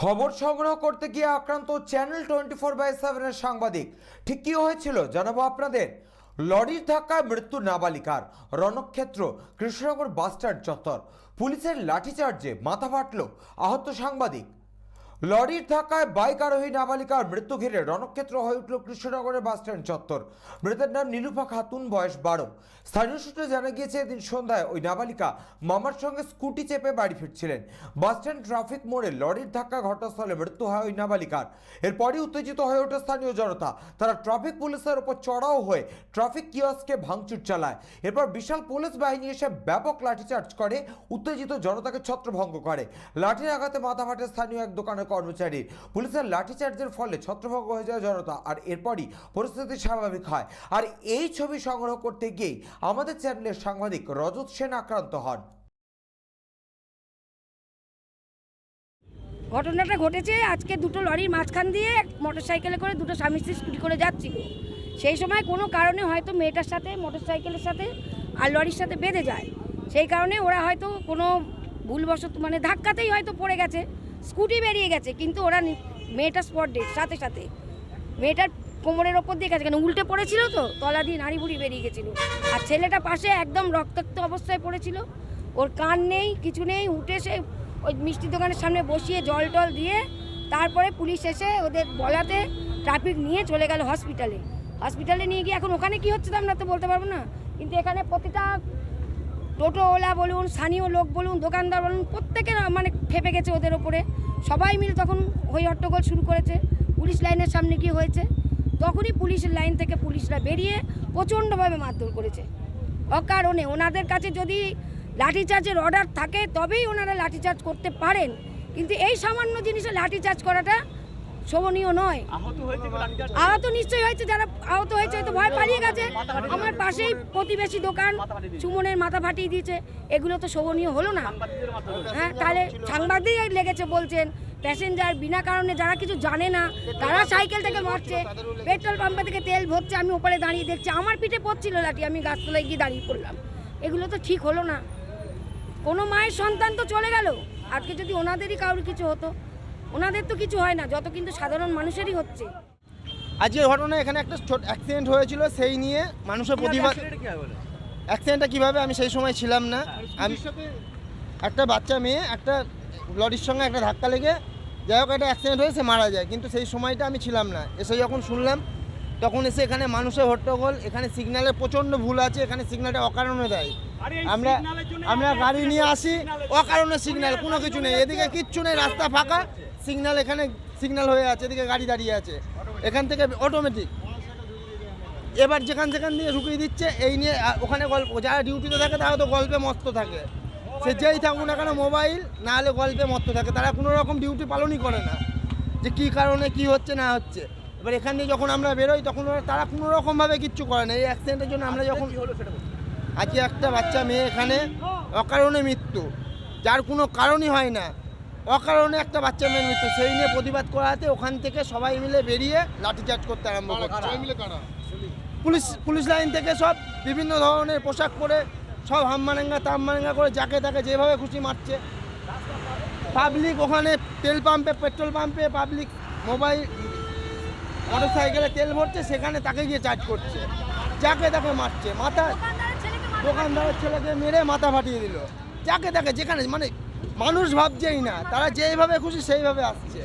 খবর সংগ্রহ করতে গিয়ে আক্রান্ত চ্যানেল টোয়েন্টি ফোর বাই সেভেনের সাংবাদিক। ঠিক কি হয়েছিল জানাব আপনাদের? লরির ধাক্কায় মৃত্যু নাবালিকার। রণক্ষেত্র, কৃষ্ণনগর বাসস্ট্যান্ড চত্বর। পুলিশের লাঠিচার্জে মাথা ফাটল আহত সাংবাদিক। লরির ধাক্কায় বাইক আরোহী নাবালিকার মৃত্যু ঘিরে রণক্ষেত্র হয়ে উঠল কৃষ্ণনগরের বাসস্ট্যান্ড চত্বর। মৃতের নাম নীলুফা খাতুন, বয়স বারো। স্থানীয় সূত্রে জানা গিয়েছে, এদিন সন্ধ্যায় ওই নাবালিকা মামার সঙ্গে স্কুটি চেপে বাড়ি ফিরছিলেন। বাসস্ট্যান্ড ট্রাফিক মোড়ে লরির ধাক্কা ঘটনাস্থলে মৃত্যু হয় ওই নাবালিকার। এরপরই উত্তেজিত হয়ে ওঠে স্থানীয় জনতা। তারা ট্রাফিক পুলিশের ওপর চড়াও হয়ে ট্রাফিক কিয়স্কে ভাঙচুর চালায়। এরপর বিশাল পুলিশ বাহিনী এসে ব্যাপক লাঠিচার্জ করে, উত্তেজিত জনতাকে ছত্রভঙ্গ করে। লাঠির আঘাতে মাথা ফাটে স্থানীয় এক দোকানের কর্মচারী। পুলিশের লাঠিচার্জের ফলে ছত্রভঙ্গ হয়ে যায় জনতা, আর এরপরই পরিস্থিতি স্বাভাবিক হয়। আর এই ছবি সংগ্রহ করতে গিয়েই আমাদের চ্যানেলের সাংবাদিক রজত সেন আক্রান্ত হন। ঘটনাটা ঘটেছে আজকে দুটো লরির মাঝখান দিয়ে মোটর সাইকেলে করে দুটো স্বামী স্ত্রী স্কুটি করে যাচ্ছিল সেই সময় কোনো কারণে হয়তো মেয়েটার সাথে মোটর সাইকেলের সাথে আর লরির সাথে বেঁধে যায়। সেই কারণে ওরা হয়তো কোনো ভুলবশত মানে ধাক্কাতেই হয়তো পড়ে গেছে। স্কুটি বেরিয়ে গেছে, কিন্তু ওরা মেয়েটা স্পট ডেট সাথে সাথে। মেয়েটার কোমরের ওপর দিয়ে গেছে, কেন উল্টে পড়েছিল তো? তলা দিয়ে নাড়ি বুড়ি বেরিয়ে গেছিল। আর ছেলেটা পাশে একদম রক্তাক্ত অবস্থায় পড়েছিল। ওর কান নেই, কিছু নেই, উঠে সে ওই মিষ্টি দোকানের সামনে বসিয়ে জল টল দিয়ে তারপরে পুলিশ এসে ওদের বলাতে ট্রাফিক নিয়ে চলে গেল হসপিটালে হসপিটালে নিয়ে গিয়ে এখন ওখানে কি হচ্ছে তো আমরা তো বলতে পারব না। কিন্তু এখানে প্রতিটা টোটোওয়ালা বলুন, স্থানীয় লোক বলুন, দোকানদার বলুন, প্রত্যেকের মানে ফেপে গেছে ওদের ওপরে। সবাই মিলে তখন হই হট্টগোল শুরু করেছে। পুলিশ লাইনের সামনে গিয়ে হয়েছে? তখনই পুলিশের লাইন থেকে পুলিশরা বেরিয়ে প্রচণ্ডভাবে মারধর করেছে। অকারণে ওনাদের কাছে যদি লাঠিচার্জের অর্ডার থাকে, তবেই ওনারা লাঠিচার্জ করতে পারেন। কিন্তু এই সামান্য জিনিসে লাঠিচার্জ করাটা শোভনীয় নয়। আহত নিশ্চয়ই হয়েছে যারা আহত হয়েছে হয়তো ভয় পালিয়ে গেছে। আমার পাশেই প্রতিবেশী দোকান সুমনের মাথা ফাটিয়ে দিয়েছে। এগুলো তো শোভনীয় হলো না। হ্যাঁ তাহলে সাংবাদিক লেগেছে বলছেন প্যাসেঞ্জার বিনা কারণে যারা কিছু জানে না তারা সাইকেল থেকে মারছে পেট্রোল পাম্পে থেকে তেল ভরছে আমি ওপরে দাঁড়িয়ে দেখছি আমার পিঠে পড়ছিল লাঠি আমি গাছতলায় গিয়ে দাঁড়িয়ে পড়লাম। এগুলো তো ঠিক হলো না। কোনো মায়ের সন্তান তো চলে গেল। আজকে যদি ওনাদেরই কারোর কিছু হতো ওনাদের তো কিছু হয় না যত কিন্তু সাধারণ মানুষেরই হচ্ছে। আজকের ঘটনা এখানে একটা ছোট অ্যাক্সিডেন্ট হয়েছিল সেই নিয়ে মানুষের প্রতিবাদ? অ্যাক্সিডেন্টটা কীভাবে? আমি সেই সময় ছিলাম না। আমি একটা বাচ্চা মেয়ে একটা লরির সঙ্গে একটা ধাক্কা লেগে যাই হোক একটা অ্যাক্সিডেন্ট হয়ে সে মারা যায়। কিন্তু সেই সময়টা আমি ছিলাম না। এসে যখন শুনলাম তখন এসে এখানে মানুষের হট্টগোল এখানে সিগন্যালের প্রচণ্ড ভুল আছে এখানে সিগন্যালটা অকারণে দেয়। আমরা আমরা গাড়ি নিয়ে আসি অকারণে সিগন্যাল কোনো কিছু নেই। এদিকে কিচ্ছু নেই রাস্তা ফাঁকা। সিগন্যাল এখানে সিগন্যাল হয়ে আছে, এদিকে গাড়ি দাঁড়িয়ে আছে। এখান থেকে অটোমেটিক এবার যেখান যেখান দিয়ে ঢুকিয়ে দিচ্ছে, এই নিয়ে ওখানে গল্প যারা ডিউটিতে থাকে তারা তো গল্পে মস্ত থাকে। সে যেই থাকুক না কেন মোবাইল, না হলে গল্পে মস্ত থাকে। তারা কোনো রকম ডিউটি পালনই করে না, যে কী কারণে কি হচ্ছে, না হচ্ছে। এবার এখান দিয়ে যখন আমরা বেরোই, তখন তারা কোনো রকমভাবে কিচ্ছু করে না। এই অ্যাক্সিডেন্টের জন্য আমরা যখন। আজকে একটা বাচ্চা মেয়ে এখানে, অকারণে মৃত্যু। যার কোনো কারণই হয় না। অকারণে একটা বাচ্চা মেয়ের মৃত্যু। সেই নিয়ে প্রতিবাদ করাতে ওখান থেকে সবাই মিলে বেরিয়ে লাঠিচার্জ করতে আরম্ভ করছে। পুলিশ পুলিশ লাইন থেকে সব বিভিন্ন ধরনের পোশাক পরে সব হামমারেঙ্গা তামমারেঙ্গা করে যাকে তাকে যেভাবে খুশি মারছে। পাবলিক ওখানে তেল পাম্পে পেট্রোল পাম্পে পাবলিক মোবাইল মোটর সাইকেলে তেল ভরছে সেখানে তাকে গিয়ে চার্জ করছে। যাকে তাকে মারছে মাথা দোকানদারের ছেলেকে মেরে মাথা ফাটিয়ে দিল। যাকে তাকে যেখানে মানে মানুষ ভাবছেই না তারা যেইভাবে খুশি সেইভাবে আসছে।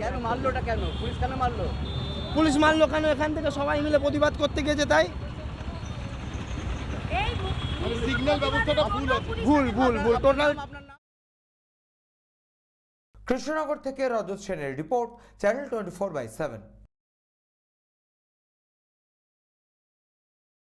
কেন মারলো ওটা কেন? পুলিশ কেন মারলো? পুলিশ মারলো কেন? এখান থেকে সবাই মিলে প্রতিবাদ করতে গিয়েছে তাই? সিগন্যাল ব্যবস্থাটা ভুল ভুল ভুল ভুল। টোটাল কৃষ্ণনগর থেকে রজত সেনের report channel twenty four by seven.